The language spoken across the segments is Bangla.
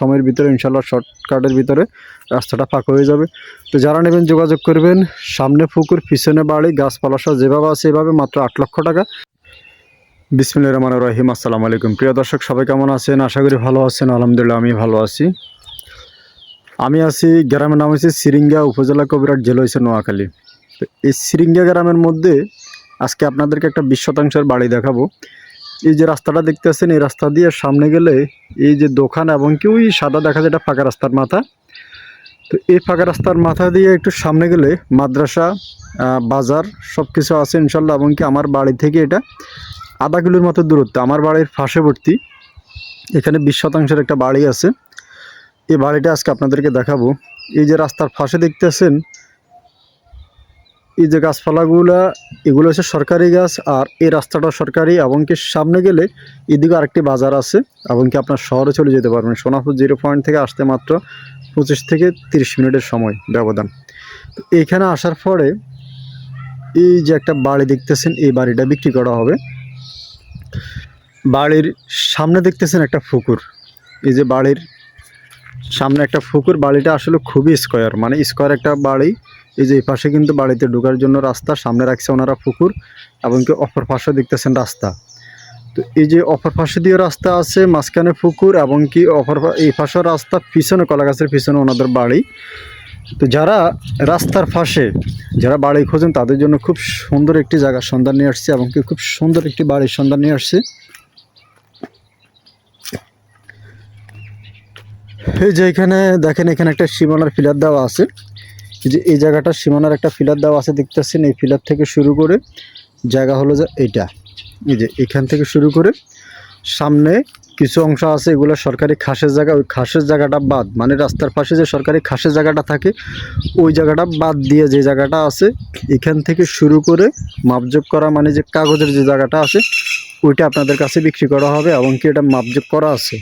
সময়ের ভিতরে ইনশাল্লাহ শর্টকাটের ভিতরে রাস্তাটা ফাঁকা হয়ে যাবে। তো যারা নেবেন, যোগাযোগ করবেন। সামনে পুকুর, পিছনে বাড়ি, গাছপালা সহ যেভাবে আছে এভাবে মাত্র আট লক্ষ টাকা। বিসমিল্লা রহমান রহিম। আসসালামু আলাইকুম। প্রিয় দর্শক, সবাই কেমন আছেন? আশা করি ভালো আছেন। আলহামদুলিল্লাহ, আমি ভালো আছি। আমি আছি, গ্রামের নাম হচ্ছে সিরিঙ্গা, উপজেলা কবিরাট জেলা হয়েছে নোয়াখালী। তো এই সিরিঙ্গা গ্রামের মধ্যে আজকে আপনাদেরকে একটা বিশ শতাংশের বাড়ি দেখাবো। এই যে রাস্তাটা দেখতে দেখতেছেন, এই রাস্তা দিয়ে সামনে গেলে এই যে দোকান এবং কি ওই সাদা দেখা যায় এটা ফাঁকা রাস্তার মাথা। তো এই ফাঁকা রাস্তার মাথা দিয়ে একটু সামনে গেলে মাদ্রাসা বাজার সব কিছু আছে ইনশাল্লাহ এবং কি আমার বাড়ি থেকে এটা আধা কিলোর মতো দূরত্ব, আমার বাড়ির পার্শ্ববর্তী এখানে বিশ শতাংশের একটা বাড়ি আছে। এই বাড়িটা আজকে আপনাদেরকে দেখাবো। এই যে রাস্তার পাশে দেখতেছেন এই যে গাছপালাগুলা, এগুলো হচ্ছে সরকারি গাছ আর এই রাস্তাটা সরকারি এবং কি সামনে গেলে এদিকে আরেকটি বাজার আছে এবং কি আপনার শহরে চলে যেতে পারবেন। সোনাপুর জিরো পয়েন্ট থেকে আসতে মাত্র পঁচিশ থেকে তিরিশ মিনিটের সময় ব্যবধান। তো এইখানে আসার পরে এই যে একটা বাড়ি দেখতেছেন, এই বাড়িটা বিক্রি করা হবে। বাড়ির সামনে দেখতেছেন একটা পুকুর। এই যে বাড়ির সামনে একটা পুকুর, বাড়িটা আসলে খুবই স্কোয়ার মানে স্কোয়ার একটা বাড়ি এই যে এই পাশে কিন্তু বাড়িতে ঢোকার জন্য রাস্তা, সামনে রাখছে ওনারা পুকুর এবং কি অপর পাশে দেখতেছেন রাস্তা। তো এই যে অপর পাশে দিয়ে রাস্তা আছে, মাঝখানে পুকুর এবং কি অপর এই পাশে রাস্তা, পিছনে কলা গাছের পিছনে ওনাদের বাড়ি। তো যারা রাস্তার পাশে, যারা বাড়ি খোঁজেন তাদের জন্য খুব সুন্দর একটি জায়গার সন্ধান নিয়ে আসছে এবং কি খুব সুন্দর একটি বাড়ির সন্ধান নিয়ে আসছে। এই যে এখানে দেখেন, এখানে একটা সীমানার ফিলার দেওয়া আছে। যে, এই জায়গাটা সীমানার একটা ফিলার দেওয়া আছে, দেখতেছেন? এই ফিলার থেকে শুরু করে জায়গা হলো যে এইটা। এই যে, এখান থেকে শুরু করে সামনে কিছু অংশ আছে, এগুলো সরকারি খাসের জায়গা। ওই খাসের জায়গাটা বাদ মানে রাস্তার পাশে যে সরকারি খাসের জায়গাটা থাকে, ওই জায়গাটা বাদ দিয়ে যে জায়গাটা আছে, এখান থেকে শুরু করে মাপযোগ করা মানে যে কাগজের যে জায়গাটা আছে, ওইটা আপনাদের কাছে বিক্রি করা হবে এবং কি এটা মাপযোগ করা আছে।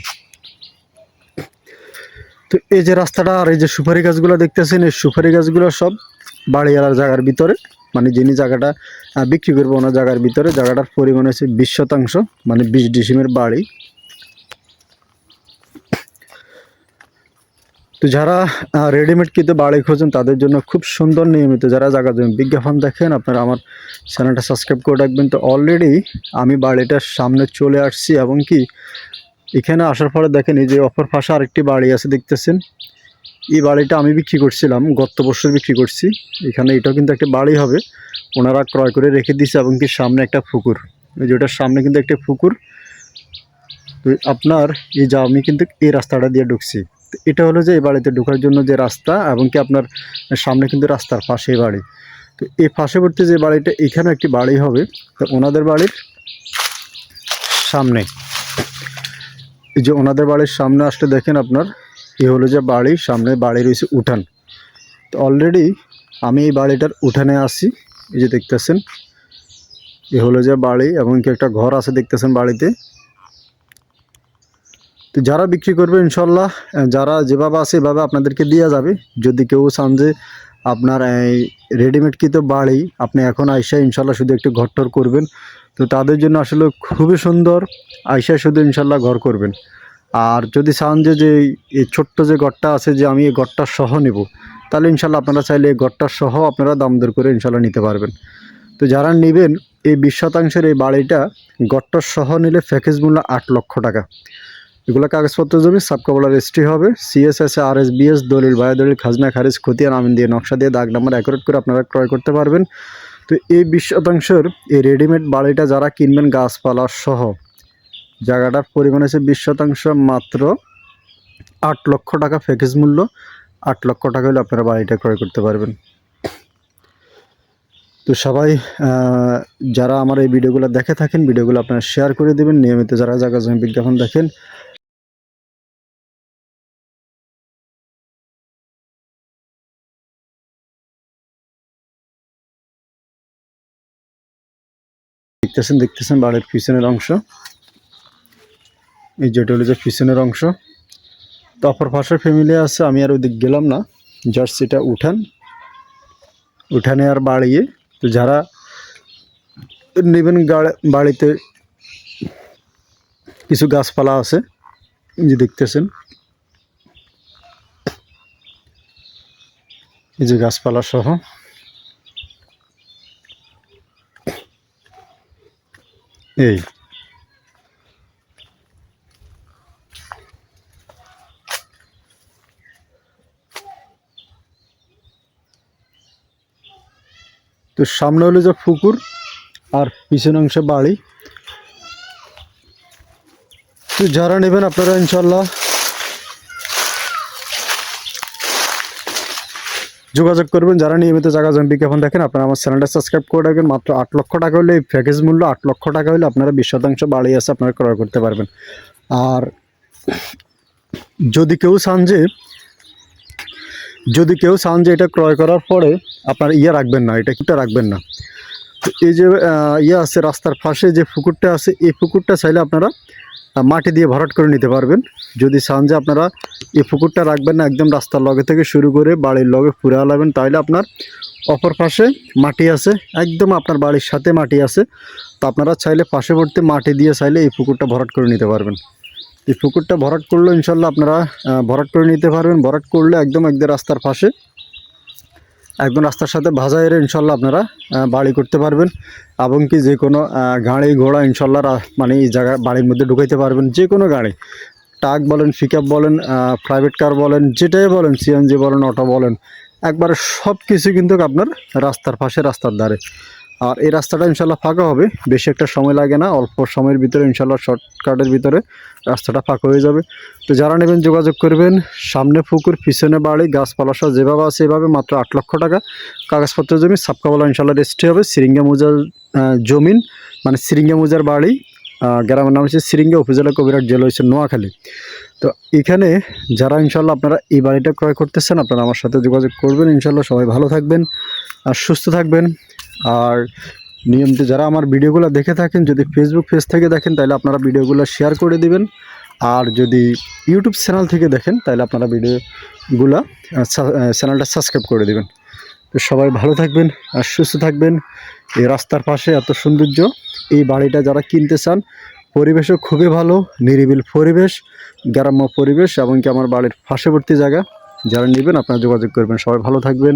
তো এই যে রাস্তাটা আর এই যে সুপারি গাছগুলো দেখতেছেন, এই সুপারি গাছগুলো সব বাড়িওয়ালার জায়গার ভিতরে মানে যিনি জায়গাটা বিক্রি করব ওনার জায়গার ভিতরে, জায়গাটার পরিমাণ হচ্ছে বিশ শতাংশ মানে বিশ ডিসিমের বাড়ি। তো যারা রেডিমেড কিনতে বাড়ি খোঁজেন তাদের জন্য খুব সুন্দর নিয়মিত যারা জায়গা জমি বিজ্ঞাপন দেখেন, আপনারা আমার চ্যানেলটা সাবস্ক্রাইব করে রাখবেন। তো অলরেডি আমি বাড়িটার সামনে চলে আসছি এবং কি এখানে আসার পরে দেখেন এই যে অপর পাশে আরেকটি বাড়ি আছে, দেখতেছেন? এই বাড়িটা আমি বিক্রি করছিলাম, গত বছর বিক্রি করছি। এখানে এটাও কিন্তু একটা বাড়ি হবে। ওনারা ক্রয় করে রেখে দিয়েছে এবং কি সামনে একটা পুকুর। ওই যে ওটার সামনে কিন্তু একটা পুকুর। তো আপনার এই যে আমি কিন্তু এই রাস্তাটা দিয়ে ঢুকছি। তো এটা হলো যে এই বাড়িতে ঢোকার জন্য যে রাস্তা এবং কি আপনার সামনে কিন্তু রাস্তার পাশে বাড়ি। তো এই পাশেবর্তী যে বাড়িটা এখানে একটি বাড়ি হবে। তো ওনাদের বাড়ির সামনে। এই যে ওনাদের বাড়ির সামনে আসলে দেখেন আপনার, এ হলো যে বাড়ি, সামনে বাড়ি রয়েছে উঠান। তো অলরেডি আমি এই বাড়িটার উঠানে আসি এই যে দেখতেছেন। এ হলো যে বাড়ি এবং কি একটা ঘর আছে দেখতেছেন বাড়িতে। তো যারা বিক্রি করবে ইনশাল্লাহ, যারা যেভাবে আছে এভাবে আপনাদেরকে দেওয়া যাবে। যদি কেউ চান যে আপনার এই রেডিমেড কি তো বাড়ি, আপনি এখন আইসা ইনশাল্লাহ শুধু একটু ঘরটর করবেন। তো তাদের জন্য আসলে খুবই সুন্দর, আইসা শুধু ইনশাল্লাহ ঘর করবেন। আর যদি চান যে যে এই- ছোট্ট যে ঘরটা আছে যে, আমি এই ঘরটা সহ নেব, তাহলে ইনশাল্লাহ আপনারা চাইলে এই ঘরটা সহ আপনারা দাম দর করে ইনশাল্লাহ নিতে পারবেন। তো যারা নেবেন, এই বিশ শতাংশের এই বাড়িটা ঘরটা সহ নিলে প্যাকেজ মূল্য আট লক্ষ টাকা। এগুলো কাগজপত্র জমি সাবকাবলা রেজিস্ট্রি হবে সিএসএস আর এস বিএস দলিল বায়ো দলিল খাজনা, খারিজ, খতিয়ান, আমিন দিয়ে, নকশা দিয়ে, দাগ নাম্বার অ্যাকুরেট করে আপনারা ক্রয় করতে পারবেন। তো এই বিশ শতাংশের এই রেডিমেড বাড়িটা যারা কিনবেন, গাছপালা সহ জায়গাটার পরিমাণ হচ্ছে বিশ শতাংশ মাত্র আট লক্ষ টাকা প্যাকেজ মূল্য। আট লক্ষ টাকা হলে আপনারা বাড়িটা ক্রয় করতে পারবেন। তো সবাই যারা আমার এই ভিডিওগুলো দেখে থাকেন, ভিডিওগুলো আপনারা শেয়ার করে দেবেন। নিয়মিত যারা জায়গা জমি বিজ্ঞাপন দেখেন দেখতেছেন দেখতেছেন বাড়ির পিছনের অংশ। এই যেটা হলো যে পিছনের অংশ। তো অপর পাশের ফ্যামিলি আছে, আমি আর ওদিক গেলাম না। জাস্ট এটা উঠান। উঠানে আর বাড়িয়ে, তো যারা নেবেন বাড়িতে কিছু গাছপালা আছে যে দেখতেছেন। এই যে গাছপালা সহ। এই। তো সামনে হলো যে পুকুর আর পিছন অংশে বাড়ি। তো যারা নেবেন আপনারা ইনশাল্লাহ যোগাযোগ করবেন। যারা নিয়মিত জায়গা জমি বিজ্ঞাপন দেখেন, আপনারা আমার চ্যানেলটা সাবস্ক্রাইব করে রাখবেন। মাত্র আট লক্ষ টাকা হলে এই প্যাকেজ মূল্য, আট লক্ষ টাকা হলে আপনারা বিশ শতাংশ বাড়িয়ে আছে আপনারা ক্রয় করতে পারবেন। আর যদি কেউ চান যে, যদি কেউ চান যে এটা ক্রয় করার পরে আপনার ইয়ে রাখবেন না, এটা কিটা রাখবেন না। এই যে ইয়ে আছে রাস্তার পাশে যে পুকুরটা আছে, এই পুকুরটা চাইলে আপনারা মাটি দিয়ে ভরাট করে নিতে পারবেন। যদি চান যে আপনারা এই পুকুরটা রাখবেন না, একদম রাস্তার লগে থেকে শুরু করে বাড়ির লগে পুরে আলাবেন তাহলে আপনার অপর পাশে মাটি আছে, একদম আপনার বাড়ির সাথে মাটি আছে। তো আপনারা চাইলে পাশেবর্তী মাটি দিয়ে চাইলে এই পুকুরটা ভরাট করে নিতে পারবেন। এই পুকুরটা ভরাট করলে ইনশাল্লাহ আপনারা ভরাট করে নিতে পারবেন। ভরাট করলে একদম একদম রাস্তার পাশে একদম রাস্তার সাথে ভাজা এরে ইনশাল্লাহ আপনারা বাড়ি করতে পারবেন এবং কি যে কোনো গাড়ি ঘোড়া ইনশাল্লাহ মানে এই জায়গা, বাড়ির মধ্যে ঢুকাইতে পারবেন, যে কোনো গাড়ি। ট্রাক বলেন পিকআপ বলেন প্রাইভেট কার বলেন, যেটাই বলেন সিএনজি বলেন অটো বলেন, একবারে সব কিছু কিন্তু আপনার রাস্তার পাশে, রাস্তার ধারে। আর এই রাস্তাটা ইনশাল্লাহ ফাঁকা হবে। বেশি একটা সময় লাগে না, অল্প সময়ের ভিতরে ইনশাল্লাহ শর্টকাটের ভিতরে রাস্তাটা ফাঁকা হয়ে যাবে। তো যারা নেবেন যোগাযোগ করবেন, সামনে পুকুর, পিছনে বাড়ি, গাছপালা সহ যেভাবে আছে এভাবে মাত্র আট লক্ষ টাকা কাগজপত্র জমি, সাপকাবলা ইনশাল্লাহ রেজিস্ট্রি হবে। সিরিঙ্গা মুজার জমিন মানে সিরিঙ্গা মুজার বাড়ি গ্রামের নাম হচ্ছে সিরিঙ্গা, উপজেলা কবিরাট জেলা হচ্ছে নোয়াখালী। তো এখানে যারা ইনশাল্লাহ আপনারা এই বাড়িটা ক্রয় করতেছেন, আপনারা আমার সাথে যোগাযোগ করবেন। ইনশাল্লাহ সবাই ভালো থাকবেন আর সুস্থ থাকবেন। আর নিয়মিত যারা আমার ভিডিওগুলো দেখে থাকেন, যদি ফেসবুক পেজ থেকে দেখেন, তাহলে আপনারা ভিডিওগুলো শেয়ার করে দিবেন। আর যদি ইউটিউব চ্যানেল থেকে দেখেন, তাহলে আপনারা ভিডিওগুলো চ্যানেলটা সাবস্ক্রাইব করে দিবেন। তো সবাই ভালো থাকবেন আর সুস্থ থাকবেন। এই রাস্তার পাশে এত সৌন্দর্য, এই বাড়িটা যারা কিনতে চান, পরিবেশও খুবই ভালো, নিরিবিল পরিবেশ, গ্রাম্য পরিবেশ এমনকি আমার বাড়ির পার্শ্ববর্তী জায়গা, যারা নেবেন আপনারা যোগাযোগ করবেন। সবাই ভালো থাকবেন।